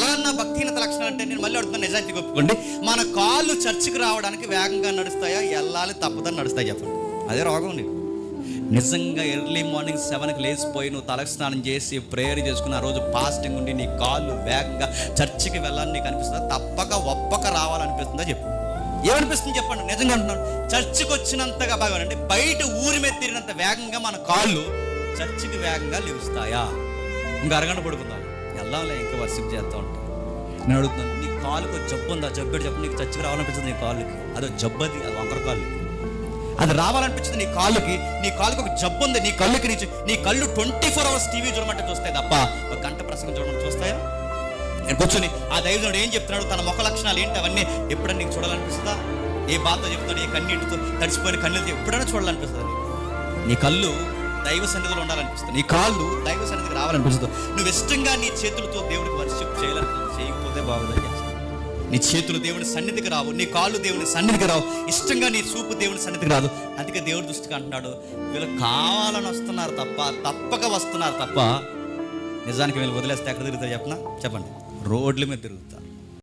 ఎలా అన్న భక్తిహీనత లక్షణాలు అంటే నేను మళ్ళీ అడుగుతాను నిజాయితీ ఒప్పుకోండి మన కాళ్ళు చర్చికి రావడానికి వేగంగా నడుస్తాయా? వెళ్ళాలి తప్పదని నడుస్తాయి చెప్పండి అదే రోగం నీకు నిజంగా ఎర్లీ మార్నింగ్ సెవెన్కి లేచిపోయి నువ్వు తలకు స్నానం చేసి ప్రేయర్ చేసుకుని ఆ రోజు ఫాస్టింగ్ ఉండి నీ కాళ్ళు వేగంగా చర్చికి వెళ్ళాలని నీకు అనిపిస్తుందా? తప్పక ఒప్పక రావాలనిపిస్తుందా చెప్పు. ఏమనిపిస్తుంది చెప్పండి? నిజంగా అంటున్నాను. చర్చికి వచ్చినంతగా బాగా అంటే బయట ఊరి మీద తిరిగినంత వేగంగా మన కాళ్ళు చర్చికి వేగంగా లేస్తాయా? ఇంకా అరగంట పడుకుందాం. వెళ్ళాంలే ఇంకా వర్షిప్ చేస్తూ ఉంటాను నేను అడుగుతున్నాను నీ కాలుకు జబ్బు ఉందా? జబ్బు చెప్పు నీకు చచ్చి రావాలనిపించింది నీ కాళ్ళకి. అదో జబ్బది అది వంకర కాళ్ళు. అది రావాలనిపించింది నీ కాళ్ళకి. నీ కాళ్ళకి ఒక జబ్బు ఉంది నీ కళ్ళుకి నీ నీ కళ్ళు ట్వంటీ ఫోర్ అవర్స్ టీవీ చూడమంటే చూస్తాయి తప్ప. ఒక గంట ప్రసంగం చూడమంటే చూస్తాయా? నేను కూర్చొని ఆ దైవజనుడు ఏం చెప్తున్నాడు? తన ముఖ లక్షణాలు ఏంటి? అవన్నీ ఎప్పుడైనా నీకు చూడాలనిపిస్తుందా? ఏ బాధతో చెప్తాడు? ఏ కన్నీటితో తడిచిపోయిన కన్నీళ్ళతో ఎప్పుడైనా చూడాలనిపిస్తుంది నీ కళ్ళు దైవ సన్నిధిలో ఉండాలనిపిస్తుంది. నీ కాళ్ళు దైవ సన్నిధికి రావాలనిపిస్తుంది. నువ్వు ఇష్టంగా నీ చేతులతో దేవుడికి వర్షిప్ చేయాలని చేయకపోతే బాగుందని నీ చేతులు దేవుని సన్నిధికి రావు నీ కాళ్ళు దేవుని సన్నిధికి రావు. ఇష్టంగా నీ చూపు దేవుని సన్నిధికి రాదు. అందుకే దేవుడి దృష్టికి అంటున్నాడు వీళ్ళు కావాలని వస్తున్నారు తప్ప తప్పక వస్తున్నారు తప్ప నిజానికి వీళ్ళు వదిలేస్తే ఎక్కడ తిరుగుతారు చెప్పనా? చెప్పండి. రోడ్ల మీద తిరుగుతారు.